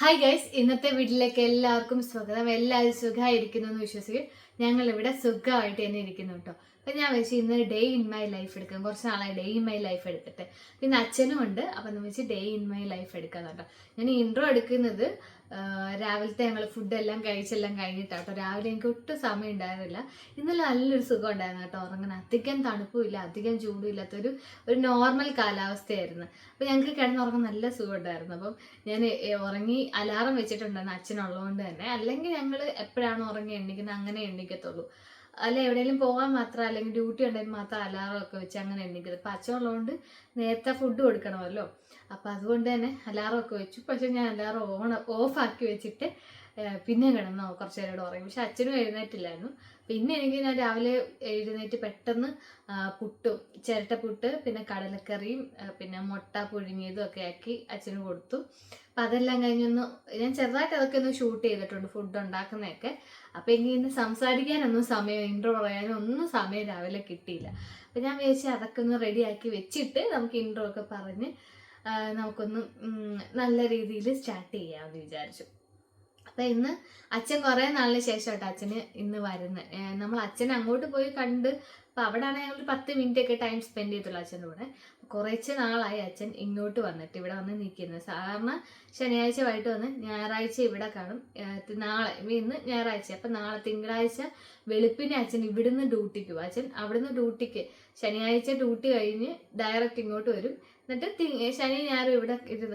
Hi guys ഇന്നത്തെ വീട്ടിലേക്ക് എല്ലാവർക്കും സ്വാഗതം. എല്ലാവരും സുഖമായിരിക്കുന്നു എന്ന് വിശ്വസിക്കും. ഞങ്ങൾ ഇവിടെ സുഖമായിട്ട് തന്നെ ഇരിക്കുന്നു കേട്ടോ. അപ്പം ഞാൻ വെച്ച് ഇന്ന് ഡേ ഇൻ മൈ ലൈഫ് എടുക്കാം. കുറച്ച് നാളായി ഡേ ഇൻ മൈ ലൈഫ് എടുത്തിട്ട് പിന്നെ അച്ഛനും ഉണ്ട്. അപ്പം നമ്മൾ വെച്ച് ഡേ ഇൻ മൈ ലൈഫ് എടുക്കാന്ന് കേട്ടോ. ഞാൻ ഇൻട്രോ എടുക്കുന്നത് രാവിലത്തെ ഞങ്ങൾ ഫുഡെല്ലാം കഴിച്ചെല്ലാം കഴിഞ്ഞിട്ടാണ് കേട്ടോ രാവിലെ എനിക്ക് ഒട്ടും സമയം ഉണ്ടായിരുന്നില്ല. ഇന്നലെ നല്ലൊരു സുഖം ഉണ്ടായിരുന്നു കേട്ടോ ഉറങ്ങാൻ. അധികം തണുപ്പും ഇല്ല അധികം ചൂടും ഇല്ലാത്തൊരു ഒരു നോർമൽ കാലാവസ്ഥയായിരുന്നു. അപ്പോൾ ഞങ്ങൾക്ക് കിടന്നുറങ്ങാൻ നല്ല സുഖം ഉണ്ടായിരുന്നു. അപ്പം ഞാൻ ഉറങ്ങി അലാറം വെച്ചിട്ടുണ്ടായിരുന്നു അച്ഛനുള്ളതുകൊണ്ട് തന്നെ. അല്ലെങ്കിൽ ഞങ്ങൾ എപ്പോഴാണ് ഉറങ്ങി എണ്ണിക്കുന്നത് അങ്ങനെ എണ്ണിക്കത്തുള്ളൂ അല്ല എവിടെയെങ്കിലും പോകാൻ മാത്രം അല്ലെങ്കിൽ ഡ്യൂട്ടി ഉണ്ടെങ്കിൽ മാത്രം അലാറം ഒക്കെ വെച്ച് അങ്ങനെ എണ്ണിക്കുന്നത് അപ്പം അച്ഛനുള്ളതുകൊണ്ട് നേരത്തെ ഫുഡ് കൊടുക്കണമല്ലോ. അപ്പം അതുകൊണ്ട് തന്നെ അലാറം ഒക്കെ വെച്ചു. പക്ഷെ ഞാൻ അലാറം ഓൺ ഓഫ് ആക്കി വെച്ചിട്ട് പിന്നെ കിടന്നു കുറച്ച് നേരം ഉറങ്ങി. പക്ഷെ അച്ഛനും എഴുന്നേറ്റില്ലായിരുന്നു. പിന്നെ എനിക്ക് ഞാൻ രാവിലെ എഴുന്നേറ്റ് പെട്ടെന്ന് പുട്ടും ചിരട്ട പുട്ട് പിന്നെ കടലക്കറിയും പിന്നെ മുട്ട പുഴുങ്ങിയതും ഒക്കെ ആക്കി അച്ഛന് കൊടുത്തു. അപ്പം അതെല്ലാം കഴിഞ്ഞൊന്ന് ഞാൻ ചെറുതായിട്ട് അതൊക്കെ ഒന്ന് ഷൂട്ട് ചെയ്തിട്ടുണ്ട് ഫുഡ് ഉണ്ടാക്കുന്നതൊക്കെ. അപ്പം എനിക്ക് ഇന്ന് സംസാരിക്കാനൊന്നും സമയം ഇൻട്രോ പറയാനും ഒന്നും സമയം രാവിലെ കിട്ടിയില്ല. അപ്പം ഞാൻ വിചാരിച്ചു അതൊക്കെ ഒന്ന് റെഡിയാക്കി വെച്ചിട്ട് നമുക്ക് ഇൻട്രോ ഒക്കെ പറഞ്ഞ് നമുക്കൊന്ന് നല്ല രീതിയിൽ സ്റ്റാർട്ട് ചെയ്യാമെന്ന് വിചാരിച്ചു. അപ്പം ഇന്ന് അച്ഛൻ കുറേ നാളിന് ശേഷം കേട്ടോ അച്ഛന് ഇന്ന് വരുന്നത് നമ്മൾ അച്ഛൻ അങ്ങോട്ട് പോയി കണ്ട് അപ്പം അവിടെയാണ് ഞങ്ങൾ പത്ത് മിനിറ്റ് ഒക്കെ ടൈം സ്പെൻഡ് ചെയ്തിട്ടുള്ളൂ അച്ഛന്റെ കൂടെ. കുറച്ച് നാളായി അച്ഛൻ ഇങ്ങോട്ട് വന്നിട്ട് ഇവിടെ വന്ന് നിൽക്കുന്നത് സാധാരണ ശനിയാഴ്ച വൈകിട്ട് വന്ന് ഞായറാഴ്ച ഇവിടെ കാണും. നാളെ ഇന്ന് ഞായറാഴ്ച. അപ്പം നാളെ തിങ്കളാഴ്ച വെളുപ്പിനെ അച്ഛൻ ഇവിടുന്ന് ഡ്യൂട്ടിക്ക് പോകും അച്ഛൻ അവിടുന്ന് ഡ്യൂട്ടിക്ക് ശനിയാഴ്ച ഡ്യൂട്ടി കഴിഞ്ഞ് ഡയറക്റ്റ് ഇങ്ങോട്ട് വരും. എന്നിട്ട് ശനി ഞായറും ഇവിടെ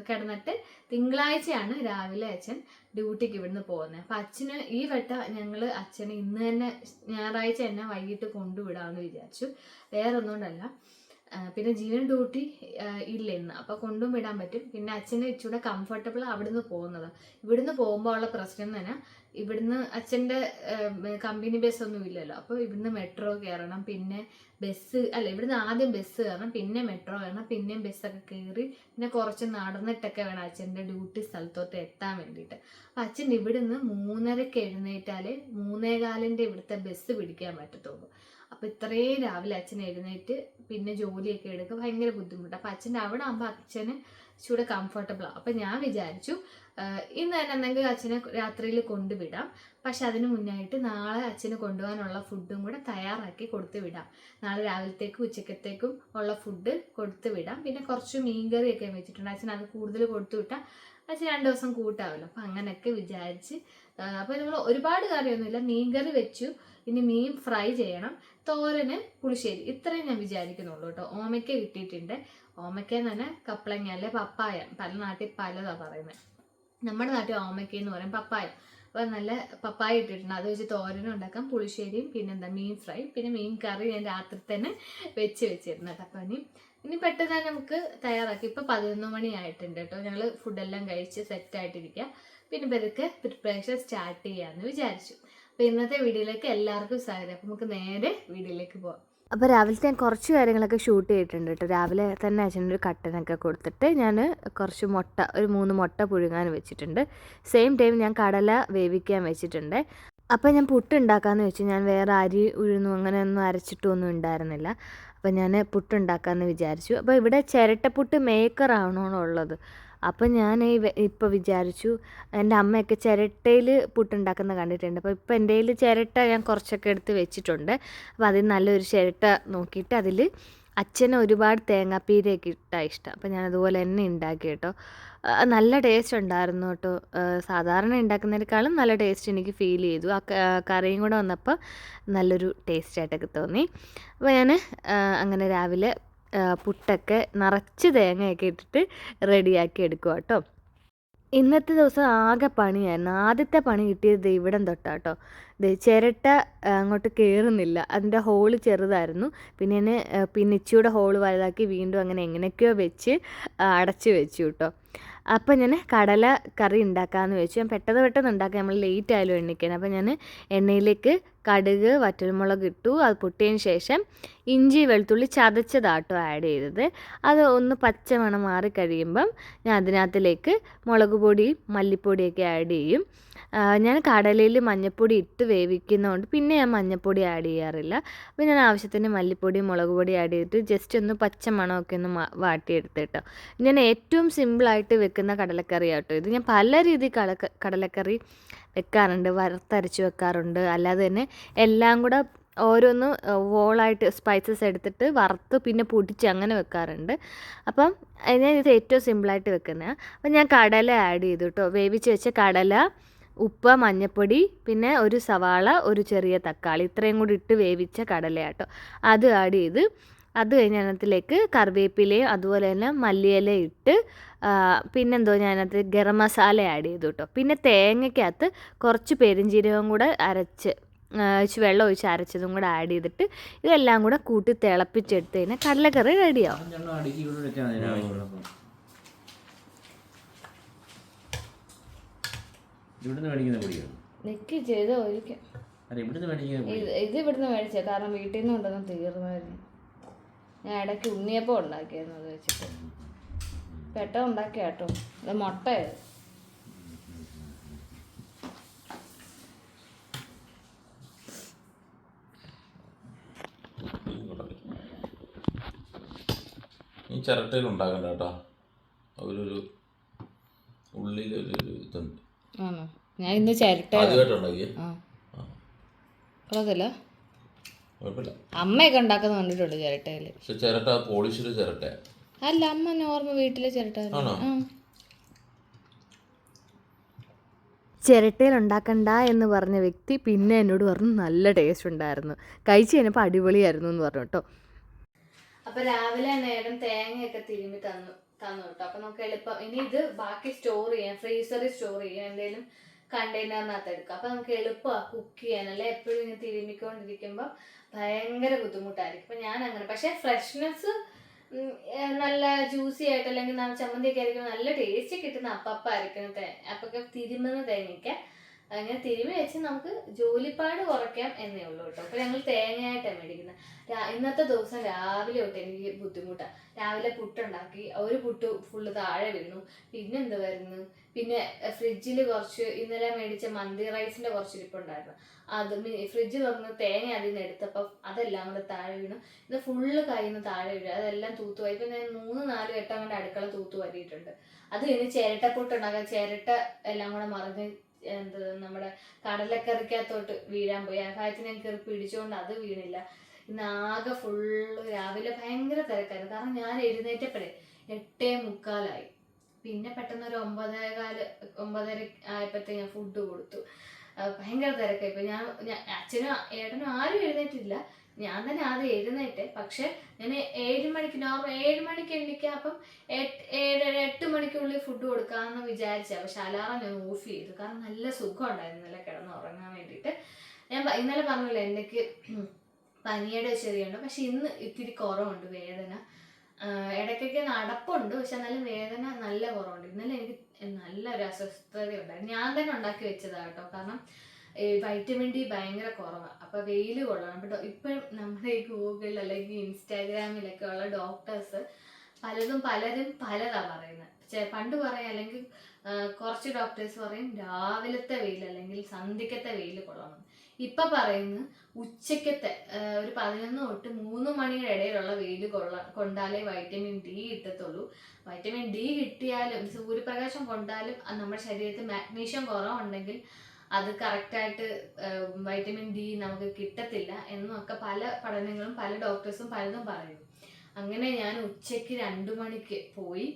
കിടന്നിട്ട് തിങ്കളാഴ്ചയാണ് രാവിലെ അച്ഛൻ ഡ്യൂട്ടിക്ക് ഇവിടുന്ന് പോകുന്നത്. അപ്പം അച്ഛന് ഈ വട്ടം ഞങ്ങൾ അച്ഛനെ ഇന്ന് തന്നെ ഞായറാഴ്ച തന്നെ വൈകിട്ട് കൊണ്ടുവിടാമെന്ന് വിചാരിച്ചു. വേറെ ഒന്നുകൊണ്ടല്ല പിന്നെ ജീവൻ ഡ്യൂട്ടി ഇല്ല ഇന്ന്. അപ്പോൾ കൊണ്ടും വിടാൻ പറ്റും. പിന്നെ അച്ഛന് ഇച്ചിരി കംഫർട്ടബിൾ അവിടുന്ന് പോകുന്നത്. ഇവിടുന്ന് പോകുമ്പോൾ ഉള്ള പ്രശ്നം തന്നെ ഇവിടുന്ന് അച്ഛന്റെ കമ്പനി ബസ് ഒന്നും ഇല്ലല്ലോ. അപ്പോൾ ഇവിടുന്ന് മെട്രോ കയറണം. പിന്നെ ബസ് അല്ല ഇവിടുന്ന് ആദ്യം ബസ് കയറണം. പിന്നെ മെട്രോ കയറണം. പിന്നെയും ബസ്സൊക്കെ കയറി പിന്നെ കുറച്ച് നടന്നിട്ടൊക്കെ വേണം അച്ഛന്റെ ഡ്യൂട്ടി സ്ഥലത്തോട്ട് എത്താൻ വേണ്ടിയിട്ട്. അപ്പം അച്ഛൻ ഇവിടുന്ന് മൂന്നരക്ക് എഴുന്നേറ്റാലേ മൂന്നേകാലിന്റെ ഇവിടുത്തെ ബസ് പിടിക്കാൻ പറ്റത്തുള്ളൂ. അപ്പം ഇത്രയും രാവിലെ അച്ഛൻ എഴുന്നേറ്റ് പിന്നെ ജോലിയൊക്കെ എടുക്കുക ഭയങ്കര ബുദ്ധിമുട്ട്. അപ്പം അച്ഛന്റെ അവിടെ ആകുമ്പോൾ അച്ഛന് ഇച്ചിരി കംഫർട്ടബിളാണ് അപ്പം ഞാൻ വിചാരിച്ചു ഇന്ന് തന്നെ എന്തെങ്കിലും അച്ഛനെ രാത്രിയിൽ കൊണ്ടുവിടാം. പക്ഷെ അതിന് മുന്നായിട്ട് നാളെ അച്ഛന് കൊണ്ടുപോകാനുള്ള ഫുഡും കൂടെ തയ്യാറാക്കി കൊടുത്തു വിടാം. നാളെ രാവിലത്തേക്കും ഉച്ചക്കത്തേക്കും ഉള്ള ഫുഡ് കൊടുത്തു വിടാം. പിന്നെ കുറച്ച് മീൻകറിയൊക്കെ വെച്ചിട്ടുണ്ട്. അച്ഛൻ അത് കൂടുതൽ കൊടുത്തു വിട്ടാൽ അച്ഛൻ രണ്ട് ദിവസം കൂട്ടാവല്ലോ. അപ്പം അങ്ങനെയൊക്കെ വിചാരിച്ച് അപ്പോൾ നമ്മൾ ഒരുപാട് കറിയൊന്നുമില്ല മീൻകറി വെച്ചു. ഇനി മീൻ ഫ്രൈ ചെയ്യണം. തോരന് പുളിശ്ശേരി ഇത്രയും ഞാൻ വിചാരിക്കുന്നുള്ളൂ കേട്ടോ. ഓമയ്ക്ക കിട്ടിയിട്ടുണ്ട്. ഓമയ്ക്ക പറഞ്ഞാൽ കപ്പളങ്ങ അല്ലെ പപ്പായ. പല നാട്ടിൽ പലതാ പറയുന്നത് നമ്മുടെ നാട്ടിൽ ഓമയ്ക്ക എന്ന് പറയും പപ്പായ. അപ്പോൾ നല്ല പപ്പായ ഇട്ടിട്ടുണ്ട്. അത് വെച്ച് തോരനും ഉണ്ടാക്കാം. പുളിശ്ശേരിയും പിന്നെന്താ? മീൻ ഫ്രൈ പിന്നെ മീൻ കറി ഞാൻ രാത്രി തന്നെ വെച്ച് വെച്ചിരുന്നു കേട്ടോ അപ്പം ഇനി ഇനി പെട്ടെന്ന് തന്നെ നമുക്ക് തയ്യാറാക്കി. ഇപ്പൊ പതിനൊന്ന് മണി ആയിട്ടുണ്ട് കേട്ടോ. ഞങ്ങൾ ഫുഡെല്ലാം കഴിച്ച് സെറ്റ് ആയിട്ടിരിക്കുക പിന്നെ പതുക്കെ പ്രിപ്പറേഷൻ സ്റ്റാർട്ട് ചെയ്യാന്ന് വിചാരിച്ചു. അപ്പോൾ ഇന്നത്തെ വീഡിയോയിലേക്ക് എല്ലാവർക്കും സ്വാഗതം. അപ്പോൾ നമുക്ക് നേരെ വീഡിയോയിലേക്ക് പോകാം അപ്പോൾ രാവിലത്തെ ഞാൻ കുറച്ച് കാര്യങ്ങളൊക്കെ ഷൂട്ട് ചെയ്തിട്ടുണ്ട് കേട്ടോ. രാവിലെ തന്നെ അച്ഛനൊരു കട്ടനൊക്കെ കൊടുത്തിട്ട് ഞാൻ കുറച്ച് മുട്ട ഒരു മൂന്ന് മുട്ട പുഴുങ്ങാൻ വെച്ചിട്ടുണ്ട്. സെയിം ടൈം ഞാൻ കടല വേവിക്കാൻ വെച്ചിട്ടുണ്ട്. അപ്പോൾ ഞാൻ പുട്ട് ഉണ്ടാക്കാമെന്ന് വെച്ചു. ഞാൻ വേറെ അരി ഉഴുന്നു അങ്ങനെയൊന്നും അരച്ചിട്ടൊന്നും ഉണ്ടായിരുന്നില്ല. അപ്പോൾ ഞാൻ പുട്ട് ഉണ്ടാക്കാമെന്ന് വിചാരിച്ചു. അപ്പോൾ ഇവിടെ ചിരട്ടപ്പുട്ട് മേക്കറാണോ ഉള്ളത് അപ്പോൾ ഞാൻ ഇപ്പോൾ വിചാരിച്ചു എന്റെ അമ്മയൊക്കെ ചിരട്ടയിൽ പുട്ടുണ്ടാക്കുന്ന കണ്ടിട്ടുണ്ട്. അപ്പോൾ ഇപ്പോൾ എന്റെ കയ്യിൽ ചിരട്ട ഞാൻ കുറച്ചൊക്കെ എടുത്ത് വെച്ചിട്ടുണ്ട്. അപ്പോൾ അതിൽ നല്ലൊരു ചിരട്ട നോക്കിയിട്ട് അതിൽ അച്ഛന് ഒരുപാട് തേങ്ങാപ്പീരയൊക്കെ ഇട്ടാൽ ഇഷ്ടം. അപ്പം ഞാൻ അതുപോലെ തന്നെ ഉണ്ടാക്കി കേട്ടോ. നല്ല ടേസ്റ്റ് ഉണ്ടായിരുന്നു കേട്ടോ. സാധാരണ ഉണ്ടാക്കുന്നതിനേക്കാളും നല്ല ടേസ്റ്റ് എനിക്ക് ഫീൽ ചെയ്തു. ആ കറിയും കൂടെ വന്നപ്പോൾ നല്ലൊരു ടേസ്റ്റ് ആയിട്ടൊക്കെ തോന്നി. അപ്പോൾ ഞാൻ അങ്ങനെ രാവിലെ പുട്ടൊക്കെ നിറച്ച് തേങ്ങയൊക്കെ ഇട്ടിട്ട് റെഡിയാക്കി എടുക്കുക കേട്ടോ ഇന്നത്തെ ദിവസം ആകെ പണിയായിരുന്നു. ആദ്യത്തെ പണി കിട്ടിയത് ഇവിടം തൊട്ടാട്ടോ ദേ ചിരട്ട അങ്ങോട്ട് കയറുന്നില്ല അതിന്റെ ഹോൾ ചെറുതായിരുന്നു. പിന്നെ പിന്നെ ഇച്ചിയുടെ ഹോൾ വലുതാക്കി വീണ്ടും അങ്ങനെ എങ്ങനെയൊക്കെയോ വെച്ച് അടച്ച് വെച്ചു കേട്ടോ അപ്പം ഞാൻ കടല കറി ഉണ്ടാക്കാമെന്ന് വെച്ചു. ഞാൻ പെട്ടെന്ന് പെട്ടെന്ന് ഉണ്ടാക്കി നമ്മൾ ലേറ്റ് ആയാലും എണ്ണിക്കാൻ അപ്പം ഞാൻ എണ്ണയിലേക്ക് കടുക് വറ്റൽമുളക് ഇട്ടു. അത് പൊട്ടിയതിന് ശേഷം ഇഞ്ചി വെളുത്തുള്ളി ചതച്ചതാട്ടോ ആഡ് ചെയ്തത്. അത് ഒന്ന് പച്ച മണം മാറി കഴിയുമ്പം ഞാൻ അതിനകത്തിലേക്ക് മുളക് പൊടി മല്ലിപ്പൊടിയൊക്കെ ആഡ് ചെയ്യും. ഞാൻ കടലയിൽ മഞ്ഞൾപ്പൊടി ഇട്ട് വേവിക്കുന്നതുകൊണ്ട് പിന്നെ ഞാൻ മഞ്ഞൾപ്പൊടി ആഡ് ചെയ്യാറില്ല. അപ്പോൾ ഞാൻ ആവശ്യത്തിന് മല്ലിപ്പൊടി മുളക് പൊടി ആഡ് ചെയ്തിട്ട് ജസ്റ്റ് ഒന്ന് പച്ച മണമൊക്കെ ഒന്ന് വാട്ടിയെടുത്തിട്ടോ. ഞാൻ ഏറ്റവും സിമ്പിളായിട്ട് വെക്കുന്ന കടലക്കറി ആട്ടോ ഇത്. ഞാൻ പല രീതി കടലക്കറി വെക്കാറുണ്ട് വറുത്തരച്ച് വെക്കാറുണ്ട്. അല്ലാതെ തന്നെ എല്ലാം കൂടെ ഓരോന്ന് വോളായിട്ട് സ്പൈസസ് എടുത്തിട്ട് വറുത്ത് പിന്നെ പൊടിച്ച് അങ്ങനെ വെക്കാറുണ്ട്. അപ്പം ഞാൻ ഇത് ഏറ്റവും സിമ്പിളായിട്ട് വെക്കുന്നത് അപ്പം ഞാൻ കടല ആഡ് ചെയ്തു കേട്ടോ വേവിച്ച് വെച്ച കടല ഉപ്പ് മഞ്ഞൾപ്പൊടി പിന്നെ ഒരു സവാള ഒരു ചെറിയ തക്കാളി ഇത്രയും കൂടി ഇട്ട് വേവിച്ച കടലയാട്ടോ. അത് ആഡ് ചെയ്ത് അത് കഴിഞ്ഞ് അതിനകത്തിലേക്ക് കറിവേപ്പിലയും അതുപോലെ തന്നെ മല്ലിയില ഇട്ട് പിന്നെന്തോ ഞാനത് ഗരം മസാല ആഡ് ചെയ്തു കേട്ടോ പിന്നെ തേങ്ങയ്ക്കകത്ത് കുറച്ച് പെരിഞ്ജീരകം കൂടെ അരച്ച് വെള്ളം ഒഴിച്ച് അരച്ചതും കൂടെ ആഡ് ചെയ്തിട്ട് ഇതെല്ലാം കൂടെ കൂട്ടി തിളപ്പിച്ചെടുത്ത് കഴിഞ്ഞാൽ കടലക്കറി റെഡിയാവും രണ്ടെണ്ണം അടുക്കി ഇവിടെ വെച്ചാൽ മതി ആവശ്യമുള്ളപ്പോൾ ഇവിടുന്ന് മേടിക്കുന്ന പൊടിയാണ്? നിക്ക് ചെയ്ത് ഒഴിക്കാം അല്ല ഇവിടുന്ന് മേടിക്കുന്ന പൊടി ഇത് ഇത് ഇവിടുന്ന് മേടിച്ചത് കാരണം വീട്ടിൽ നിന്ന് കൊണ്ടുവന്ന് തീർന്നായിരുന്നു ഞാൻ ഇടയ്ക്ക് ഉണ്ണിയപ്പം ഉണ്ടാക്കിയായിരുന്നു അത് വെച്ചിട്ട്. പെട്ടെന്ന് ഉണ്ടാക്കിയ കേട്ടോ. ഇത് മുട്ടയത് ഈ ചിരട്ടയിൽ ഉണ്ടാക്കണ്ട കേട്ടോ. അവരൊരു ഉള്ളിലൊരു ഇതുണ്ട്. ആണോ? ഞാൻ ഇന്ന് ചിരട്ട കൊള്ളത്തില്ല അമ്മയൊക്കെ ഉണ്ടാക്കുന്ന കണ്ടിട്ടുണ്ട് ചിരട്ടയിൽ. ചിരട്ട പോളിഷിലെ ചിരട്ട. അല്ല അമ്മ നോർമൽ വീട്ടിലെ ചിരട്ട. ചിരട്ടയിൽ ഉണ്ടാക്കണ്ട എന്ന് പറഞ്ഞ വ്യക്തി പിന്നെ എന്നോട് പറഞ്ഞു നല്ല ടേസ്റ്റ് ഉണ്ടായിരുന്നു. കഴിച്ച് കഴിഞ്ഞപ്പോൾ അടിപൊളിയായിരുന്നു എന്ന് പറഞ്ഞു കേട്ടോ. അപ്പൊ രാവിലെ നേരം തേങ്ങയൊക്കെ തിരുമ്മി തന്നു. തന്നു കേട്ടോ. അപ്പൊ നമുക്ക് എളുപ്പം. ഇനി ഇത് ബാക്കി സ്റ്റോർ ചെയ്യാം. ഫ്രീസറിൽ സ്റ്റോർ ചെയ്യാം. എന്തെങ്കിലും കണ്ടെയ്നറിനകത്ത് എടുക്കാം. അപ്പൊ നമുക്ക് എളുപ്പമാണ് കുക്ക് ചെയ്യാൻ അല്ലെ? എപ്പോഴും ഇങ്ങനെ തിരുമ്മിക്കൊണ്ടിരിക്കുമ്പോൾ ഭയങ്കര ബുദ്ധിമുട്ടായിരിക്കും. അപ്പൊ ഞാൻ അങ്ങനെ. പക്ഷെ ഫ്രഷ്നെസ് നല്ല ജ്യൂസി ആയിട്ട് അല്ലെങ്കിൽ ചമ്മന്തിയൊക്കെ ആയിരിക്കും. നല്ല ടേസ്റ്റ് കിട്ടുന്ന അപ്പപ്പായിരിക്കും. അപ്പൊക്കെ തിരുമുന്ന തേങ്ങയ്ക്ക്. അങ്ങനെ തിരുമി വെച്ച് നമുക്ക് ജോലിപ്പാട് കുറയ്ക്കാം എന്നേ ഉള്ളൂ കേട്ടോ. അപ്പൊ ഞങ്ങൾ തേങ്ങയായിട്ടാണ് മേടിക്കുന്നത്. ഇന്നത്തെ ദിവസം രാവിലെ തൊട്ട് എനിക്ക് ബുദ്ധിമുട്ടാണ് രാവിലെ പുട്ടുണ്ടാക്കി ഒരു പുട്ട് ഫുള്ള് താഴെ വീണു. പിന്നെ എന്ത് വരുന്നു? പിന്നെ ഫ്രിഡ്ജിൽ കുറച്ച് ഇന്നലെ മേടിച്ച മന്തി റൈസിന്റെ കുറച്ച് ഇരിപ്പുണ്ടായിരുന്നു. അത് ഫ്രിഡ്ജ് തുറന്ന് തേങ്ങ അതിൽ നിന്ന് എടുത്തപ്പോൾ അതെല്ലാം കൂടെ താഴെ വീണു. ഇത് ഫുള്ള് കയ്യിൽ നിന്ന് താഴെ വീഴും അതെല്ലാം തൂത്തുവായി ഇപ്പം ഞാൻ മൂന്ന് നാല് വട്ടം കൊണ്ട് അടുക്കള തൂത്തു വരിയിട്ടുണ്ട്. അത് കഴിഞ്ഞ് ചിരട്ടപ്പുട്ടുണ്ടാക്കാൻ ചിരട്ട എല്ലാം കൂടെ മറിഞ്ഞ് എന്ത് നമ്മുടെ കടലക്കറിക്കകത്തോട്ട് വീഴാൻ പോയി. ആ ഭാഗത്ത് ഞാൻ കയറി പിടിച്ചുകൊണ്ട് അത് വീണില്ല. ഇന്ന് ആകെ ഫുള്ള് രാവിലെ ഭയങ്കര തിരക്കായിരുന്നു. കാരണം ഞാൻ എഴുന്നേറ്റപ്പോഴേ എട്ടേ മുക്കാലായി. പിന്നെ പെട്ടെന്ന് ഒരു ഒമ്പതേകാൽ ഒമ്പതര ആയപ്പോഴത്തേ ഞാൻ ഫുഡ് കൊടുത്തു. ഭയങ്കര തിരക്കായി. ഇപ്പൊ ഞാൻ- അച്ഛനും ഏട്ടനും ആരും എഴുന്നേറ്റില്ല ഞാൻ തന്നെ ആദ്യം എഴുന്നേറ്റ് പക്ഷെ ഞാൻ ഏഴ് മണിക്ക് നോർമൽ ഏഴ് മണിക്ക് എണ്ണിക്കാം അപ്പം ഏഴര എട്ട് മണിക്കുള്ളിൽ ഫുഡ് കൊടുക്കാമെന്ന് വിചാരിച്ച പക്ഷെ അലാറം ഞാൻ ഓഫ് ചെയ്തു. കാരണം നല്ല സുഖം ഉണ്ടായിരുന്നു ഇന്നലെ കിടന്ന് ഉറങ്ങാൻ വേണ്ടിയിട്ട്. ഞാൻ ഇന്നലെ പറഞ്ഞില്ല എനിക്ക് പനിയുടെ ചെറിയുണ്ട് പക്ഷെ ഇന്ന് ഇത്തിരി കുറവുണ്ട് വേദന. ഇടയ്ക്കൊക്കെ നടപ്പുണ്ട് പക്ഷെ എന്നാലും വേദന നല്ല കുറവുണ്ട്. ഇന്നലെ എനിക്ക് നല്ലൊരു അസ്വസ്ഥത ഉണ്ടായിരുന്നു ഞാൻ തന്നെ ഉണ്ടാക്കി വെച്ചതാണ് കേട്ടോ. കാരണം വൈറ്റമിൻ ഡി ഭയങ്കര കുറവാണ് അപ്പൊ വെയിൽ കൊള്ളണം. അപ്പൊ ഇപ്പൊ നമ്മുടെ ഈ ഗൂഗിളിൽ അല്ലെങ്കിൽ ഇൻസ്റ്റാഗ്രാമിലൊക്കെ ഉള്ള ഡോക്ടേഴ്സ് പലതും പലരും പലതാ പറയുന്നത് പണ്ട് പറയാം അല്ലെങ്കിൽ കുറച്ച് ഡോക്ടേഴ്സ് പറയും രാവിലത്തെ വെയിൽ അല്ലെങ്കിൽ സന്ധ്യക്കത്തെ വെയിൽ കൊള്ളണം. ഇപ്പൊ പറയുന്നു ഉച്ചക്കത്തെ ഒരു പതിനൊന്ന് തൊട്ട് മൂന്ന് മണിയുടെ ഇടയിലുള്ള വെയിൽ കൊള്ള കൊണ്ടാലേ വൈറ്റമിൻ ഡി കിട്ടത്തുള്ളൂ. വൈറ്റമിൻ ഡി കിട്ടിയാലും സൂര്യപ്രകാശം കൊണ്ടാലും നമ്മുടെ ശരീരത്തിൽ മാഗ്നീഷ്യം കുറവുണ്ടെങ്കിൽ അത് കറക്റ്റായിട്ട് വൈറ്റമിൻ ഡി നമുക്ക് കിട്ടത്തില്ല എന്നൊക്കെ പല പഠനങ്ങളും പല ഡോക്ടേഴ്സും പലതും പറയുന്നു. അങ്ങനെ ഞാൻ ഉച്ചയ്ക്ക് രണ്ടു മണിക്ക് പോയി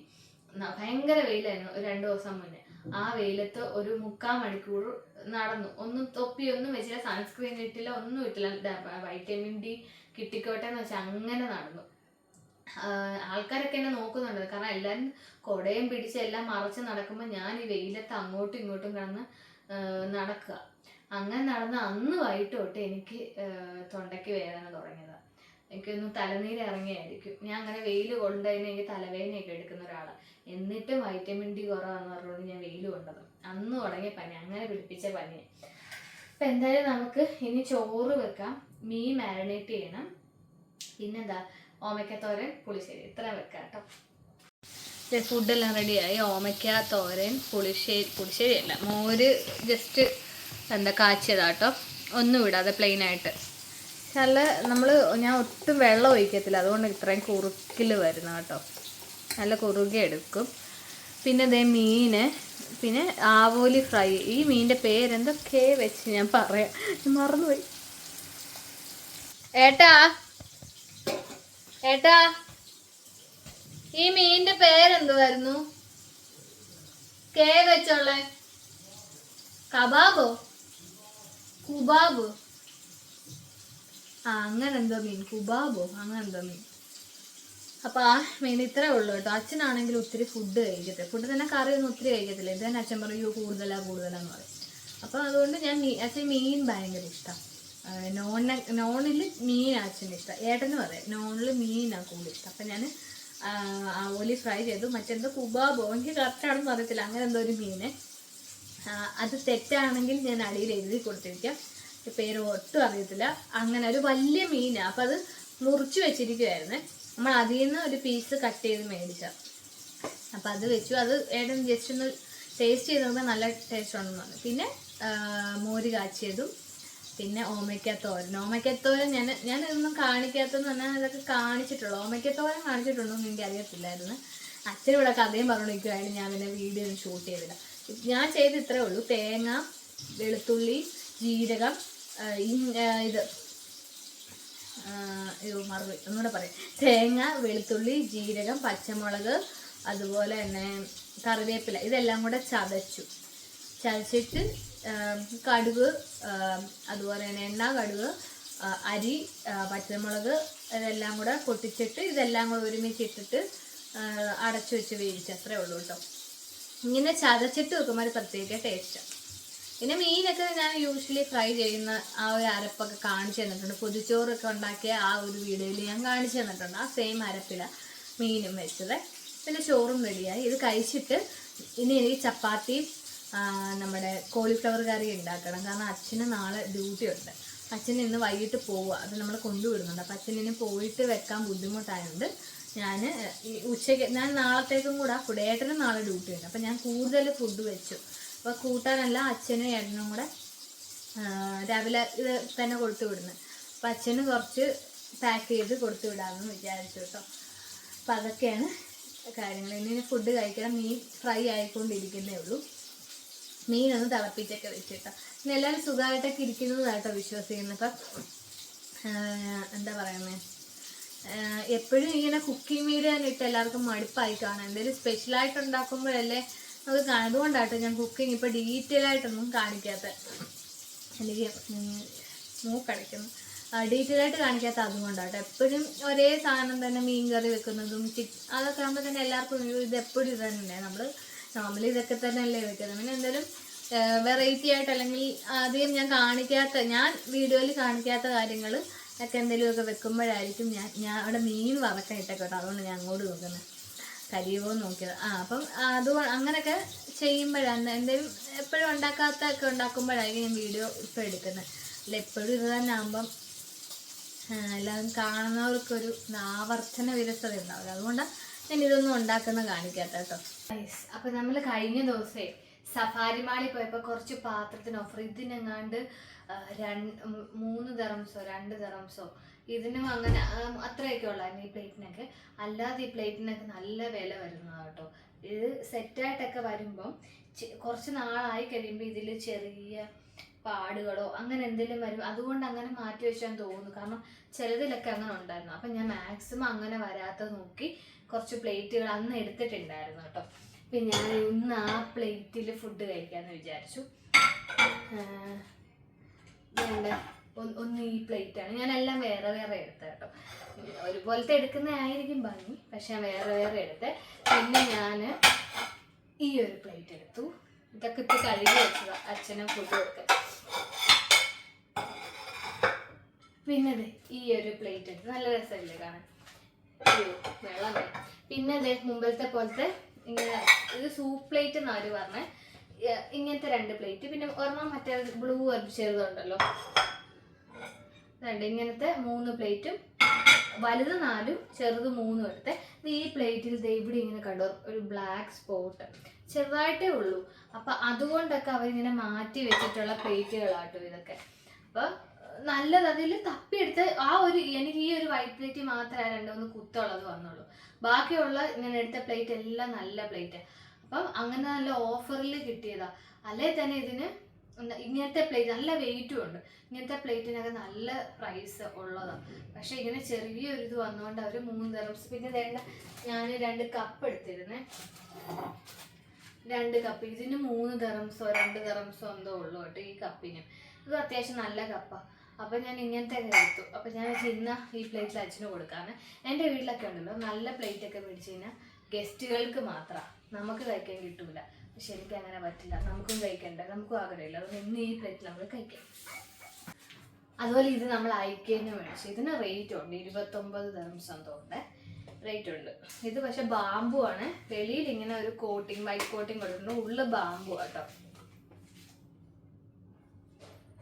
ഭയങ്കര വെയിലായിരുന്നു ഒരു രണ്ടു ദിവസം മുന്നേ. ആ വെയിലത്ത് ഒരു മുക്കാൽ മണിക്കൂർ നടന്നു. ഒന്നും തൊപ്പിയൊന്നും വെച്ചില്ല സൺസ്ക്രീൻ ഇട്ടില്ല ഒന്നും ഇട്ടില്ല. വൈറ്റമിൻ ഡി കിട്ടിക്കോട്ടെ എന്ന് വെച്ചാൽ അങ്ങനെ നടന്നു. ആൾക്കാരൊക്കെ എന്നെ നോക്കുന്നുണ്ട്. കാരണം എല്ലാവരും കൊടയും പിടിച്ച് എല്ലാം മറച്ച് നടക്കുമ്പോൾ ഞാൻ ഈ വെയിലത്ത് അങ്ങോട്ടും ഇങ്ങോട്ടും കിടന്ന് നടക്കുക. അങ്ങനെ നടന്ന അന്ന് വൈകിട്ട് തൊട്ട് എനിക്ക് തൊണ്ടയ്ക്ക് വേദന തുടങ്ങിയതാണ് എനിക്കൊന്ന് തലനീര് ഇറങ്ങിയായിരിക്കും. ഞാൻ അങ്ങനെ വെയിൽ കൊണ്ടുതന്നെ എനിക്ക് തലവേദനയൊക്കെ എടുക്കുന്ന ഒരാളാണ് എന്നിട്ടും വൈറ്റമിൻ ഡി കുറവാന്ന് പറഞ്ഞുകൊണ്ട് ഞാൻ വെയിൽ കൊണ്ടത്. അന്ന് തുടങ്ങിയ പനി അങ്ങനെ പിടിപ്പിച്ച പനി അപ്പം എന്തായാലും നമുക്ക് ഇനി ചോറ് വെക്കാം. മീൻ മാരിനേറ്റ് ചെയ്യണം. പിന്നെന്താ? ഓമയ്ക്കത്തോരൻ പുളിശ്ശേരി. ഇത്ര വെക്കാം കേട്ടോ ഫുഡെല്ലാം റെഡിയായി. ഓമയ്ക്ക തോരൻ പുളിശ്ശേരി പുളിശ്ശേരി അല്ല മോര് ജസ്റ്റ് എന്താ കാച്ചിയതാട്ടോ. ഒന്നും ഇടാതെ പ്ലെയിനായിട്ട് നല്ല നമ്മൾ ഞാൻ ഒട്ടും വെള്ളം ഒഴിക്കത്തില്ല. അതുകൊണ്ട് ഇത്രയും കുറുക്കിൽ വരുന്ന കേട്ടോ നല്ല കുറുകെ എടുക്കും. പിന്നെ അതേ മീന്. പിന്നെ ആവോലി ഫ്രൈ. ഈ മീനിന്റെ പേരെന്തൊക്കെ വെച്ച് ഞാൻ പറയാം. മറന്നുപോയി. ഏട്ടാ? ഏട്ടാ? ഈ മീനിന്റെ പേരെന്തുവായിരുന്നു? കേ വെച്ചോളെ. കബാബോ? കുബാബോ? ആ അങ്ങനെ എന്തോ മീൻ. കുബാബോ അങ്ങനെ എന്തോ മീൻ. അപ്പൊ ആ മീൻ ഇത്രേ ഉള്ളൂ കേട്ടോ. അച്ഛനാണെങ്കിൽ ഒത്തിരി ഫുഡ് കഴിക്കത്തില്ല. ഫുഡ് തന്നെ കറിയൊന്നും ഒത്തിരി കഴിക്കത്തില്ല. ഇത് തന്നെ അച്ഛൻ പറയൂ കൂടുതലാ കൂടുതലാന്ന് പറയും. അപ്പൊ അതുകൊണ്ട് ഞാൻ അച്ഛൻ മീൻ ഭയങ്കര ഇഷ്ടം. നോണിന് നോണിൽ മീൻ അച്ഛന്റെ ഇഷ്ടം. ഏട്ടന് പറയാം നോണിൽ മീനാണ് കൂടുതൽ ഇഷ്ടം. അപ്പം ഞാൻ ഓലി ഫ്രൈ ചെയ്തു. മറ്റെന്തോ കുബാബോ എനിക്ക് കറക്റ്റാണെന്ന് അറിയത്തില്ല. അങ്ങനെ എന്തോ ഒരു മീന് അത് തെറ്റാണെങ്കിൽ ഞാൻ അടിയിൽ എഴുതി കൊടുത്തിരിക്കാം. പേര് ഒട്ടും അറിയത്തില്ല. അങ്ങനെ ഒരു വലിയ മീനാണ് അപ്പം അത് മുറിച്ച് വെച്ചിരിക്കുമായിരുന്നേ നമ്മൾ അതിൽ നിന്ന് ഒരു പീസ് കട്ട് ചെയ്ത് മേടിച്ച അപ്പം അത് വെച്ചു. അത് ഏട്ടൻ ജസ്റ്റ് ഒന്ന് ടേസ്റ്റ് ചെയ്ത് നോക്കുമ്പോൾ നല്ല ടേസ്റ്റ് ഉണ്ടെന്ന് പറഞ്ഞു. പിന്നെ മോര് കാച്ചിയതും പിന്നെ ഓമയ്ക്കത്തോരൻ. ഓമയ്ക്കത്തോരൻ ഞാൻ ഞാൻ ഇതൊന്നും കാണിക്കാത്തെന്ന് പറഞ്ഞാൽ അതൊക്കെ കാണിച്ചിട്ടുള്ളൂ. കാണിച്ചിട്ടുണ്ടോ എന്ന് എനിക്ക് അറിയത്തില്ലായിരുന്നു അച്ഛൻ ഇവിടെ കഥയും പറഞ്ഞിരിക്കുവായിരുന്നു ഞാൻ പിന്നെ വീഡിയോ ഒന്നും ഷൂട്ട് ചെയ്തില്ല. ഞാൻ ചെയ്ത് ഇത്രേ ഉള്ളൂ. തേങ്ങ വെളുത്തുള്ളി ജീരകം ഇത്. മറുപടി മറന്നു ഒന്നുകൂടെ പറയാം. തേങ്ങ വെളുത്തുള്ളി ജീരകം പച്ചമുളക് അതുപോലെ തന്നെ കറിവേപ്പില. ഇതെല്ലാം കൂടെ ചതച്ചു. ചതച്ചിട്ട് കടുക് അതുപോലെ തന്നെ എണ്ണ കടുക് അരി പച്ചമുളക് ഇതെല്ലാം കൂടെ പൊട്ടിച്ചിട്ട് ഇതെല്ലാം കൂടെ ഒരുമിച്ച് ഇട്ടിട്ട് ആ, അടച്ചു വെച്ച് വേവിച്ച്. അത്രേ ഉള്ളൂ കേട്ടോ. ഇങ്ങനെ ചതച്ചിട്ട് വെക്കുമ്പോൾ ഒരു പ്രത്യേക ടേസ്റ്റാണ് പിന്നെ മീനൊക്കെ ഞാൻ യൂഷ്വലി ഫ്രൈ ചെയ്യുന്ന ആ ഒരു അരപ്പൊക്കെ കാണിച്ചു തന്നിട്ടുണ്ട്. പൊതിച്ചോറൊക്കെ ഉണ്ടാക്കിയ ആ ഒരു വീഡിയോയിൽ ഞാൻ കാണിച്ചു തന്നിട്ടുണ്ട്. ആ സെയിം അരപ്പിലാണ് മീനും വെച്ചത്. പിന്നെ ചോറും റെഡിയായി ഇത് കഴിച്ചിട്ട് ഇനി എനിക്ക് ചപ്പാത്തിയും നമ്മുടെ കോളിഫ്ലവർ കറി ഉണ്ടാക്കണം. കാരണം അച്ഛന് നാളെ ഡ്യൂട്ടി ഉണ്ട്. അച്ഛൻ ഇന്ന് വൈകിട്ട് പോവുക അത് നമ്മൾ കൊണ്ടുവിടുന്നുണ്ട് അപ്പം അച്ഛൻ ഇനി പോയിട്ട് വെക്കാൻ ബുദ്ധിമുട്ടായതുകൊണ്ട് ഞാൻ ഈ ഉച്ചയ്ക്ക് ഞാൻ നാളത്തേക്കും കൂടെ. കുടേട്ടനും നാളെ ഡ്യൂട്ടി ഉണ്ട്. അപ്പം ഞാൻ കൂടുതൽ ഫുഡ് വെച്ചു. അപ്പോൾ കൂട്ടാനല്ല അച്ഛനും ഏട്ടനും കൂടെ രാവിലെ ഇത് തന്നെ കൊടുത്തു വിടുന്നത് അപ്പം അച്ഛന് കുറച്ച് പാക്ക് ചെയ്ത് കൊടുത്തു വിടാമെന്ന് വിചാരിച്ചു കേട്ടോ. അപ്പം അതൊക്കെയാണ് കാര്യങ്ങൾ ഇനി ഫുഡ് കഴിക്കണം. മീൻ ഫ്രൈ ആയിക്കൊണ്ടിരിക്കുന്നേ ഉള്ളൂ. മീനൊന്ന് തിളപ്പിച്ചൊക്കെ വെച്ചിട്ടോ. പിന്നെ എല്ലാവരും സുഖമായിട്ടൊക്കെ ഇരിക്കുന്നതായിട്ടോ വിശ്വസിക്കുന്നത്. അപ്പം എന്താ പറയുന്നത് എപ്പോഴും ഇങ്ങനെ കുക്കിംഗ് വീഡിയോ ഇട്ട് എല്ലാവർക്കും മടുപ്പായി കാണാം എന്തെങ്കിലും സ്പെഷ്യലായിട്ട് ഉണ്ടാക്കുമ്പോഴല്ലേ അത് കാണും അതുകൊണ്ടാട്ടോ ഞാൻ കുക്കിംഗ് ഇപ്പോൾ ഡീറ്റെയിൽ ആയിട്ടൊന്നും കാണിക്കാത്ത. അല്ലെങ്കിൽ മൂക്കടയ്ക്കുന്നു. ഡീറ്റെയിൽ ആയിട്ട് കാണിക്കാത്ത അതുകൊണ്ടാട്ടോ എപ്പോഴും ഒരേ സാധനം തന്നെ മീൻ കറി വെക്കുന്നതും ചിക്ക് അതൊക്കെ ആകുമ്പോൾ തന്നെ എല്ലാവർക്കും ഇത് എപ്പോഴും ഇത് തന്നെ നമ്മൾ നോർമലി ഇതൊക്കെ തന്നെ അല്ലേ വെക്കുന്നത്. പിന്നെ എന്തായാലും വെറൈറ്റി ആയിട്ട് അല്ലെങ്കിൽ ആദ്യം ഞാൻ കാണിക്കാത്ത ഞാൻ വീഡിയോയിൽ കാണിക്കാത്ത കാര്യങ്ങൾ ഒക്കെ എന്തെങ്കിലുമൊക്കെ വെക്കുമ്പോഴായിരിക്കും ഞാൻ ഞാൻ അവിടെ മീൻ വറക്കാൻ ഇട്ടേക്കോട്ടെ അതുകൊണ്ട് ഞാൻ അങ്ങോട്ട് നോക്കുന്നത്. കരിയോ നോക്കിയത്. ആ അപ്പം അത് അങ്ങനെയൊക്കെ ചെയ്യുമ്പോഴാണ് എന്തെങ്കിലും എപ്പോഴും ഉണ്ടാക്കാത്ത ഒക്കെ ഉണ്ടാക്കുമ്പോഴായിരിക്കും ഞാൻ വീഡിയോ ഇപ്പം എടുക്കുന്നത്. അല്ല എപ്പോഴും ഇത് തന്നെ ആകുമ്പം എല്ലാവരും കാണുന്നവർക്കൊരു ആവർത്തന വിരസത ഉണ്ടാവില്ല. അതുകൊണ്ടാണ് ഞാൻ ഇതൊന്നും ഉണ്ടാക്കുന്ന കേട്ടോ. അപ്പൊ നമ്മൾ കഴിഞ്ഞ ദിവസേ സഫാരി മാളിൽ പോയപ്പോൾ കുറച്ച് പാത്രത്തിന് ഓഫർ ഇതിനെങ്ങാണ്ട് രണ്ട് മൂന്ന് തെറംസോ രണ്ട് തെറംസോ ഇതിനും അങ്ങനെ അത്രയൊക്കെ ഉള്ളായിരുന്നു ഈ പ്ലേറ്റിനൊക്കെ. അല്ലാതെ ഈ പ്ലേറ്റിനൊക്കെ നല്ല വില വരുന്നതാണ് കേട്ടോ. ഇത് സെറ്റായിട്ടൊക്കെ വരുമ്പം കുറച്ച് നാളായി കഴിയുമ്പോൾ ഇതിൽ ചെറിയ പാടുകളോ അങ്ങനെ എന്തെങ്കിലും വരും. അതുകൊണ്ട് അങ്ങനെ മാറ്റി വെച്ചാൽ തോന്നുന്നു. കാരണം ചിലതിലൊക്കെ അങ്ങനെ ഉണ്ടായിരുന്നു. അപ്പം ഞാൻ മാക്സിമം അങ്ങനെ വരാത്ത നോക്കി കുറച്ച് പ്ലേറ്റുകൾ അന്ന് എടുത്തിട്ടുണ്ടായിരുന്നു കേട്ടോ. പിന്നെ ഞാൻ ഇന്ന് ആ പ്ലേറ്റിൽ ഫുഡ് കഴിക്കാമെന്ന് വിചാരിച്ചു. വേണ്ട ഒന്ന് ഈ പ്ലേറ്റാണ്. ഞാൻ എല്ലാം വേറെ വേറെ എടുത്ത കേട്ടോ. ഒരുപോലത്തെ എടുക്കുന്നതായിരിക്കും ഭംഗി പക്ഷെ ഞാൻ വേറെ വേറെ എടുത്ത്. പിന്നെ ഞാൻ ഈ ഒരു പ്ലേറ്റ് എടുത്തു. ഇതൊക്കെ ഇട്ട് കഴുകി വെച്ചതാ. അച്ഛനും ഫുഡ് കൊടുക്കാൻ. പിന്നെ ദേ ഈ ഒരു പ്ലേറ്റ് നല്ല രസമല്ലേ കാണാൻ? വെള്ളം പിന്നെ ദേ മുമ്പത്തെ പോലത്തെ ഇങ്ങനെ ഇത് സൂപ്പ് പ്ലേറ്റ് എന്നാര് പറഞ്ഞേ. ഇങ്ങനത്തെ രണ്ട് പ്ലേറ്റ് പിന്നെ ഓർമ്മ മറ്റേ ബ്ലൂ ചെറുതുണ്ടല്ലോ. രണ്ട് ഇങ്ങനത്തെ മൂന്ന് പ്ലേറ്റും വലുത് നാലും ചെറുത് മൂന്നും എടുത്ത്. ഈ പ്ലേറ്റിൽ ഇവിടെ ഇങ്ങനെ കണ്ടോ ഒരു ബ്ലാക്ക് സ്പോട്ട് ചെറുതായിട്ടേ ഉള്ളൂ. അപ്പൊ അതുകൊണ്ടൊക്കെ അവരിങ്ങനെ മാറ്റി വെച്ചിട്ടുള്ള പ്ലേറ്റുകളാട്ടോ ഇതൊക്കെ. അപ്പൊ നല്ലത്. അതിൽ തപ്പിയെടുത്ത് ആ ഒരു എനിക്ക് ഈ ഒരു വൈറ്റ് പ്ലേറ്റ് മാത്രമേ രണ്ടൊന്ന് കുത്തുള്ളത് വന്നുള്ളൂ. ബാക്കിയുള്ള ഇങ്ങനെ എടുത്ത പ്ലേറ്റ് എല്ലാം നല്ല പ്ലേറ്റ് അപ്പം അങ്ങനെ നല്ല ഓഫറിൽ കിട്ടിയതാ. അല്ലേ തന്നെ ഇതിന് ഇങ്ങനത്തെ പ്ലേറ്റ് നല്ല വെയിറ്റും ഉണ്ട്. ഇങ്ങനത്തെ പ്ലേറ്റിനൊക്കെ നല്ല പ്രൈസ് ഉള്ളതാണ് പക്ഷേ ഇങ്ങനെ ചെറിയൊരു ഇത് വന്നുകൊണ്ട് അവർ മൂന്ന് തെറംസ് പിന്നെ വേണ്ട ഞാൻ രണ്ട് കപ്പ് എടുത്തിരുന്നേ. രണ്ട് കപ്പ് ഇതിന് മൂന്ന് തെറംസോ രണ്ട് തെറംസോ എന്തോ ഉള്ളൂ കേട്ടോ ഈ കപ്പിന് ഇത് അത്യാവശ്യം നല്ല കപ്പാണ് അപ്പം ഞാൻ ഇങ്ങനത്തെ എടുത്തു. അപ്പം ഞാൻ ഇന്ന് ഈ പ്ലേറ്റിൽ അച്ഛന് കൊടുക്കാന്ന്. എന്റെ വീട്ടിലൊക്കെ ഉണ്ടല്ലോ നല്ല പ്ലേറ്റ് ഒക്കെ മേടിച്ച് കഴിഞ്ഞാൽ ഗസ്റ്റുകൾക്ക് മാത്രമാണ് നമുക്ക് കഴിക്കാൻ കിട്ടൂല. പക്ഷെ എനിക്ക് അങ്ങനെ പറ്റില്ല. നമുക്കും കഴിക്കണ്ടേ? നമുക്കും ആഗ്രഹമില്ല. അതുകൊണ്ട് ഇന്ന് ഈ പ്ലേറ്റിൽ നമ്മൾ കഴിക്കാം. അതുപോലെ ഇത് നമ്മൾ അയക്കേന്ന് മേടിച്ചു. ഇതിന് റേറ്റ് ഉണ്ട്. ഇരുപത്തൊമ്പത് തെറംസ് എന്തോ റേറ്റ് ഉണ്ട്. ഇത് പക്ഷെ ബാമ്പു ആണ്. വെളിയിൽ ഇങ്ങനെ ഒരു കോട്ടിങ് വൈറ്റ് കോട്ടിങ് കൊടുത്തിട്ടുണ്ട് ഉള്ള ബാമ്പു കേട്ടോ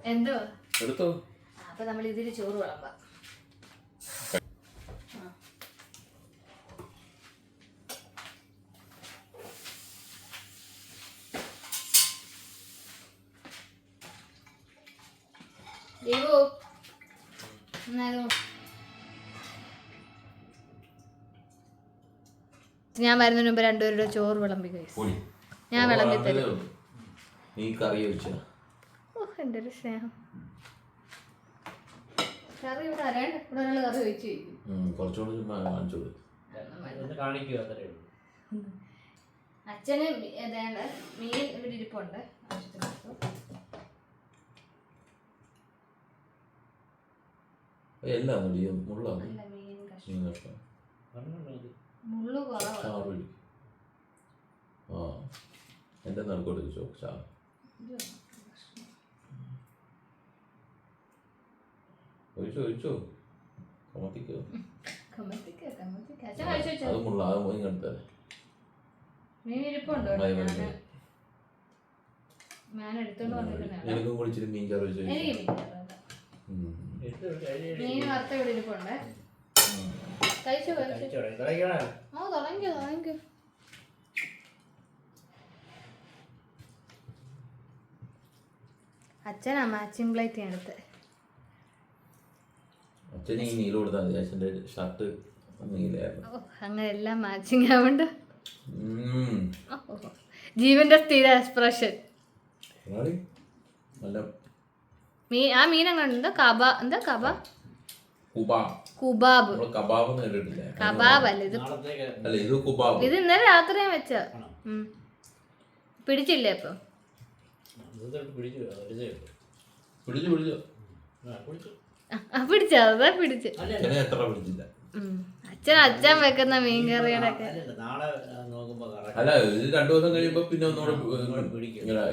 എന്തോ? എടുത്തോ? അപ്പൊ നമ്മൾ ഇതിൽ ചോറ് വിളമ്പാം. ആ. ദേവു എന്നാലും ഞാൻ വരുന്നതിന് മുമ്പ് രണ്ടുപേരുടെ ചോറ് വിളമ്പി കഴിച്ചു ഞാൻ വിളമ്പി തരും. നീ കറി വെച്ചോ. ഓ എന്റെ ഒരു സ്നേഹം. കറി ഇവിടെ അറിയാണ്ട് ഇവിടെ ഒരാൾ കറി വെച്ച് കഴിക്കും. കുറച്ചുകൂടി ഒന്ന് കാണിക്കുക അത്രേ ഉള്ളൂ. അച്ഛന് ഏതാണ്ട് മീൻ ഇവിടെ ഇരിപ്പുണ്ട്. ആവശ്യത്തിനകത്ത്. എല്ലാം മതി മുള്ളാണ്? മീൻ കഷ്ണം. മുള്ളു കുറവാണ് ആ എന്റെ നടുക്കോട്ട് വെച്ചോ ചാറ്. ഒഴിച്ചോ ഒഴിച്ചോ കമത്തിക്കോ അച്ഛൻ അത് മുള്ള അത് മോയി കണ്ടത് എനിക്കും കൂടി ഇച്ചിരി മീൻ കറി വെച്ചു മീൻ വറുത്ത ഇവിടെ ഇരിപ്പുണ്ട് കഴിച്ചു കഴിച്ചു ആ തുടങ്ങിയോ തുടങ്ങിയോ അച്ഛനാ മാച്ചിങ് പ്ലേറ്റ് എടുത്ത് അച്ഛന് ഈ നീല കൊടുത്താൽ മതി. അച്ഛന്റെ ഷർട്ട് നീലായിരുന്നു ഓ അങ്ങനെ എല്ലാം മാച്ചിങ് ആവുന്നുണ്ട് ഉം. ജീവന്റെ സ്ഥിര എക്സ്പ്രഷൻ നല്ല മീൻ ആ മീൻ അങ്ങനെ എന്താ കബ എന്താ കബ? കുബാബ്. കുബാബ് അല്ല ഇത്? അല്ല ഇത് കുബാബ്. ഇത് ഇന്നലെ രാത്രി വെച്ച? പിടിച്ചില്ലേ അപ്പൊ? പിടിച്ചു പിടിച്ചു പിടിച്ചു. പിടിച്ചു അതാ പിടിച്ച്. അച്ഛൻ അച്ഛൻ വെക്കുന്ന മീൻ കറിയുടെ ഒക്കെ. അല്ല ഇത് രണ്ടു ദിവസം കഴിയുമ്പോ പിന്നെ ഒന്നുകൂടെ.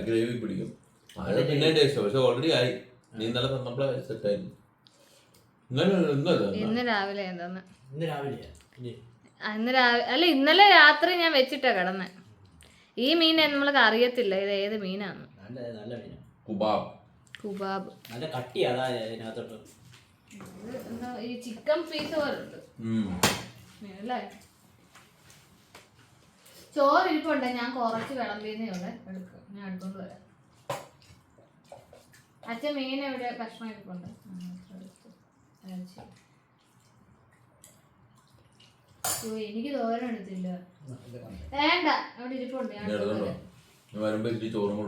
ഗ്രേവി പിടിക്കും. അത് പിന്നെ ടേസ്റ്റ് പക്ഷെ ഓൾറെഡി ആയി. നീ ഇന്നലെ തന്നപ്പോഴേ സെറ്റ് ഇന്നലെ ഇന്ന് രാവിലെ എന്താന്ന് ഇന്ന് രാവിലെ അന്ന് രാവിലെ അല്ല ഇന്നലെ രാത്രി ഞാൻ വെച്ചിട്ടാ കിടന്നെ. ഈ മീൻ നമ്മൾക്ക് അറിയത്തില്ല ഇത് ഏത് മീനാണ് നല്ല നല്ല മീനാ. കുബാബ്. കുബാബ്. നല്ല കട്ടി അതാ ഇതിനകത്തോട്ട്. ഈ ചിക്കൻ പീസ് പോലുണ്ട്. അല്ലേ ചോറ് ഇരിപ്പുണ്ട് ഞാൻ കുറച്ച് വിളമ്പിന്നേ ഉള്ളു. എടുക്കും ഞാൻ എടുത്തോണ്ട് വരാം. അച്ഛൻ മീൻ എവിടെ ഭക്ഷണം ഇരിപ്പുണ്ട്. എനിക്ക് തോരൻ എടുത്തില്ല. വേണ്ട അവിടെ ഇരിപ്പുണ്ട് ഞാൻ എടുത്തോണ്ട് ഞാൻ വരുമ്പോ ഇച്ചിരി ചോറും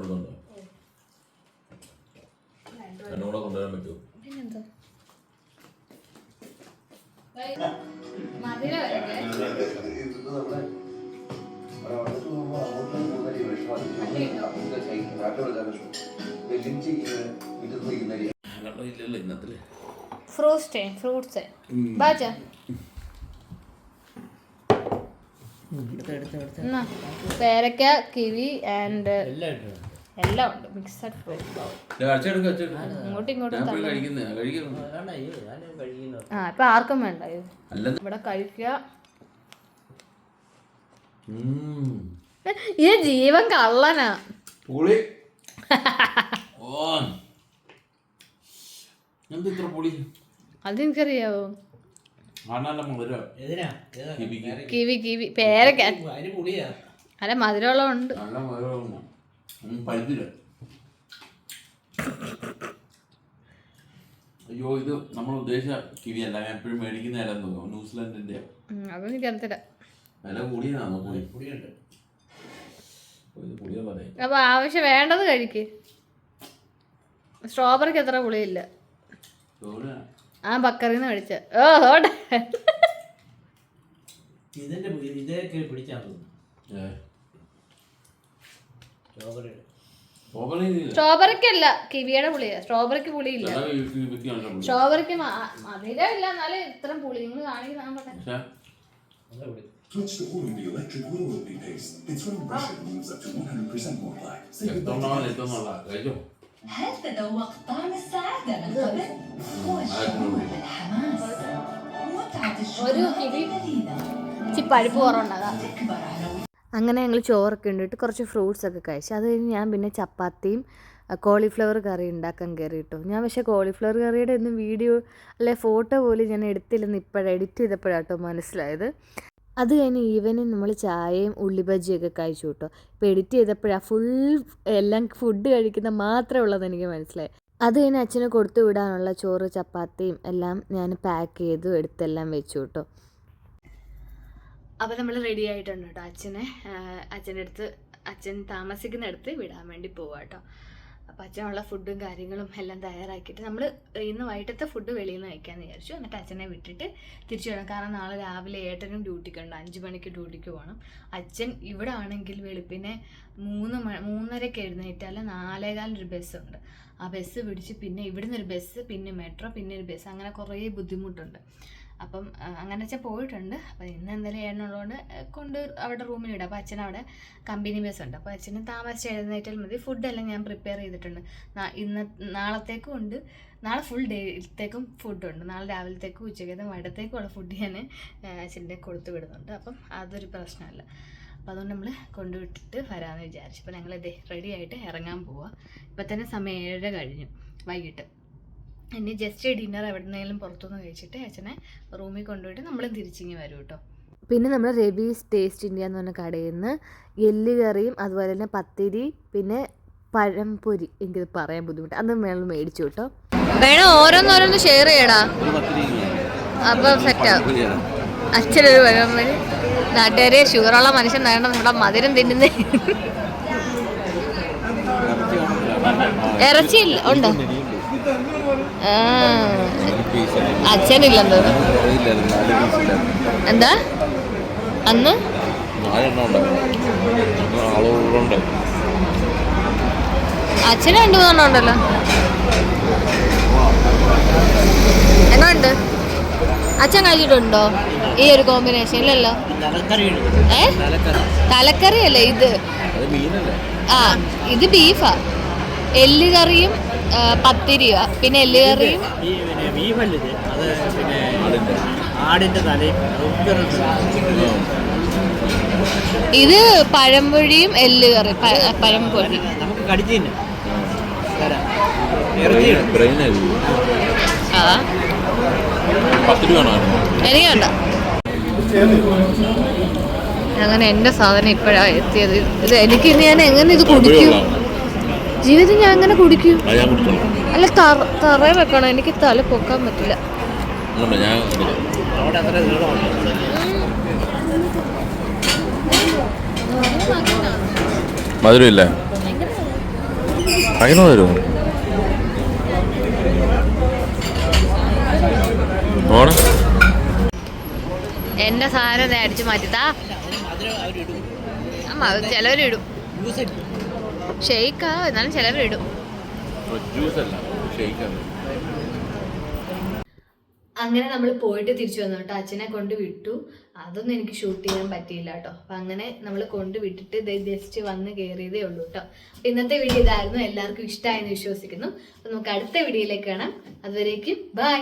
രണ്ട് കൂടെ കൊണ്ടുവരാൻ പറ്റുമോ? പിന്നെന്താ മധുര വരട്ടെ കണ്ടോ ഇല്ലല്ലോ ഇന്നത്തിൽ ഫ്രൂട്ട്സ്. പേരക്ക കിവി ആൻഡ് എല്ലാം ഉണ്ട്. മിക്സഡ് ഇങ്ങോട്ടും ഇങ്ങോട്ടും. ആ ഇപ്പൊ ആർക്കും വേണ്ട ഇവിടെ കഴിക്കുക. ഇത് ജീവൻ കള്ളനാ. പുളി. അതെനിക്കറിയാവോ? Kiwi kiwi. പേരക്ക. അല്ല മധുരമുള്ളതുണ്ട് നല്ല മധുരം പഴുത്തില്ല അയ്യോ ഇത് നമ്മൾ ഉദ്ദേശിച്ച കിവിയല്ല ഞാൻ എപ്പോഴും മേടിക്കുന്നതല്ലെന്ന് തോന്നുന്നു ന്യൂസിലൻഡിന്റെ അതൊന്നും എനിക്കറിയത്തില്ല വില കൂടിയതാണോ ഇത് പുളിയുള്ളതേ അപ്പൊ ആവശ്യം വേണ്ടത് കഴിക്ക്. സ്ട്രോബെറിക്ക് എത്ര പുളിയില്ല? ആ ആ നിന്ന് കഴിച്ച ഓ ഓടെ. ഇതിന്റെ പുളി- ഇതൊക്കെ പിടിച്ചാന്ന് തോന്നുന്നു. ഏ സ്ട്രോബെറി സ്ട്രോബെറി ഇതില്ല. സ്ട്രോബെറിക്കല്ല കിവിയുടെ പുളിയാ സ്ട്രോബെറിക്ക് പുളിയില്ല ചില കിവിക്കാണല്ലോ പുളി. സ്ട്രോബെറിക്ക് മധുരം ഇല്ല എന്നാലും ഇത്രയും പുളി നിങ്ങൾ കാണിക്കുന്ന പക്ഷേ എന്താ പുളി Touch the oil the electric willowy paste. Its from Russia moves up to 100% more black. Say goodbye എത്തോണ്ടാവും എത്തോന്നുള്ള കഴിച്ചോ هل تذوق طعم السعادة من قبل؟ هو الشعور بالحماس متعة الشعور لذيذة ഇച്ചിരി പഴുപ്പ് കുറവുണ്ടാകാം تكبر على അങ്ങനെ ഞങ്ങൾ ചോറൊക്കെ ഉണ്ടിട്ട് കുറച്ച് ഫ്രൂട്ട്സ് ഒക്കെ കഴിച്ചു. അത് കഴിഞ്ഞ് ഞാൻ പിന്നെ ചപ്പാത്തിയും കോളിഫ്ലവർ കറി ഉണ്ടാക്കാൻ കയറി കേട്ടോ ഞാൻ പക്ഷേ കോളിഫ്ലവർ കറിയുടെ ഒന്നും വീഡിയോ അല്ലെ ഫോട്ടോ പോലും ഞാൻ എടുത്തില്ലെന്ന് ഇപ്പോഴാണ് എഡിറ്റ് ചെയ്തപ്പോഴാണ് കേട്ടോ മനസ്സിലായത്. അത് കഴിഞ്ഞ് ഈവനിങ് നമ്മൾ ചായയും ഉള്ളി ഒക്കെ കഴിച്ചു കേട്ടോ. ഇപ്പോൾ എഡിറ്റ് ചെയ്തപ്പോഴാണ് ഫുൾ എല്ലാം ഫുഡ് കഴിക്കുന്ന മാത്രമേ ഉള്ളത് എനിക്ക് മനസ്സിലായി. അത് കഴിഞ്ഞ് അച്ഛന് കൊടുത്തു വിടാനുള്ള ചോറ് ചപ്പാത്തിയും എല്ലാം ഞാൻ പാക്ക് ചെയ്തു എടുത്തെല്ലാം വെച്ചു കേട്ടോ. അപ്പോൾ നമ്മൾ റെഡി ആയിട്ടുണ്ട് കേട്ടോ അച്ഛനെ. അച്ഛന്റെ അടുത്ത് അച്ഛൻ താമസിക്കുന്ന അടുത്ത് വിടാൻ വേണ്ടി പോവാം കേട്ടോ അപ്പോൾ അച്ഛനുള്ള ഫുഡും കാര്യങ്ങളും എല്ലാം തയ്യാറാക്കിയിട്ട് നമ്മൾ ഇന്ന് വൈകിട്ടത്തെ ഫുഡ് വെളിയിൽ നിന്ന് കഴിക്കാമെന്ന് വിചാരിച്ചു. എന്നിട്ട് അച്ഛനെ വിട്ടിട്ട് തിരിച്ചു വേണം കാരണം നാളെ രാവിലെ ഏട്ടനും ഡ്യൂട്ടിക്കുണ്ട് അഞ്ച് മണിക്ക് ഡ്യൂട്ടിക്ക് പോകണം അച്ഛൻ ഇവിടെ ആണെങ്കിൽ വെളുപ്പിനെ മൂന്ന് മണി മൂന്നരയ്ക്ക് എഴുന്നേറ്റാൽ നാലേകാലിനൊരു ബസ്സുണ്ട് ആ ബസ് പിടിച്ച് പിന്നെ ഇവിടുന്ന് ഒരു ബസ് പിന്നെ മെട്രോ പിന്നെ ഒരു ബസ് അങ്ങനെ കുറേ ബുദ്ധിമുട്ടുണ്ട്. അപ്പം അങ്ങനെ വെച്ചാൽ പോയിട്ടുണ്ട്. അപ്പം ഇന്ന് എന്തായാലും ഏട്ടനുള്ളതുകൊണ്ട് കൊണ്ട് അവിടെ റൂമിൽ ഇടാം. അപ്പോൾ അച്ഛൻ അവിടെ കമ്പനി ബസ് ഉണ്ട് അപ്പോൾ അച്ഛന് താമസിച്ച് എഴുന്നേറ്റാൽ മതി. ഫുഡെല്ലാം ഞാൻ പ്രിപ്പയർ ചെയ്തിട്ടുണ്ട്. ഇന്ന് നാളത്തേക്കും ഉണ്ട്. നാളെ ഫുൾ ഡേത്തേക്കും ഫുഡുണ്ട് നാളെ രാവിലത്തേക്കും ഉച്ചക്കത്തേക്കും ഉള്ള ഫുഡ് ഞാൻ അച്ഛന്റെ കൊടുത്തു വിടുന്നുണ്ട്. അപ്പം അതൊരു പ്രശ്നമല്ല. അപ്പോൾ അതുകൊണ്ട് നമ്മൾ കൊണ്ടുവിട്ടിട്ട് വരാമെന്ന് വിചാരിച്ചു. അപ്പോൾ ഞങ്ങൾ ഇതേ റെഡി ആയിട്ട് ഇറങ്ങാൻ പോവാം. ഇപ്പം തന്നെ സമയം ഏഴര കഴിഞ്ഞു. വൈകിട്ട്. ഇനി ജസ്റ്റ് ഡിന്നർ എവിടെന്നെങ്കിലും പുറത്തുനിന്ന് കഴിച്ചിട്ട് അച്ഛനെ റൂമിൽ കൊണ്ടുപോയിട്ട് നമ്മൾ തിരിച്ചിങ്ങി വരും കേട്ടോ. പിന്നെ നമ്മൾ രവീസ് ടേസ്റ്റ് ഇന്ത്യ എന്ന് പറഞ്ഞ കടയിൽ നിന്ന് എല്ല് കറിയും അതുപോലെ തന്നെ പത്തിരി പിന്നെ പഴംപൊരി. എനിക്കത് പറയാൻ ബുദ്ധിമുട്ട്. അത് നമ്മൾ മേടിച്ചു കേട്ടോ. വേണം ഓരോന്നോരോന്ന് ഷെയർ ചെയ്യടാ. അപ്പൊ സെറ്റാ അച്ഛനൊരു പഴംപൊരി നാട്ടുകാരെ ഷുഗറുള്ള മനുഷ്യൻ നേടണം നമ്മുടെ മധുരം തിന്നുന്നേ. ഇറച്ചി ഉണ്ടോ? അച്ഛനില്ലെന്ന് എന്താ? അന്ന്? അച്ഛന് രണ്ടു മൂന്നെണ്ണം ഉണ്ടല്ലോ. എങ്ങനെയുണ്ട് അച്ഛൻ കഴിച്ചിട്ടുണ്ടോ ഈ ഒരു കോമ്പിനേഷൻ ഇല്ലല്ലോ. തലക്കറി ഏ? തലക്കറി അല്ലേ ഇത് ആ ഇത് ബീഫാ എല്ല് കറിയും രൂപ. പിന്നെ എല്ലുകറിയും ഈ പിന്നെ അത് പിന്നെ ആടിന്റെ തലയും ഇത് പഴംപൊഴിയും എല്ലുകറി പഴംപൊഴി നമുക്ക് കടിച്ചു ആ. പത്ത് എനിക്ക് വേണ്ട. അങ്ങനെ എന്റെ സാധനം ഇപ്പോഴാണ് എത്തിയത്. ഇത് എനിക്ക് ഇനി ഞാൻ എങ്ങനെ ഇത് കുടിക്കും? ജീവിതം ഞാൻ അങ്ങനെ കുടിക്കും? അല്ല തറ വെക്കണം? എനിക്ക് തല പൊക്കാൻ പറ്റില്ല. മധുരമില്ലേ ഭയങ്കര മധുരം ഓണം എന്റെ സാധനം അടിച്ചു മാറ്റിത്താ ചിലവരിടും ഷെയ്ക്കാ എന്നാലും ചിലവരിടും ജ്യൂസ് അല്ല ഷെയ്ക്കാണ്. അങ്ങനെ നമ്മൾ പോയിട്ട് തിരിച്ചു വന്നു കേട്ടോ. അച്ഛനെ കൊണ്ട് വിട്ടു. അതൊന്നും എനിക്ക് ഷൂട്ട് ചെയ്യാൻ പറ്റിയില്ല കേട്ടോ. അപ്പം അങ്ങനെ നമ്മൾ കൊണ്ട് വിട്ടിട്ട് ജസ്റ്റ് വന്ന് കയറിയതേ ഉള്ളൂ കേട്ടോ. അപ്പം ഇന്നത്തെ വീഡിയോ ഇതായിരുന്നു. എല്ലാവർക്കും ഇഷ്ടമായെന്ന് വിശ്വസിക്കുന്നു. അപ്പം നമുക്ക് അടുത്ത വീഡിയോയിലേക്ക് കാണാം. അതുവരേക്കും ബൈ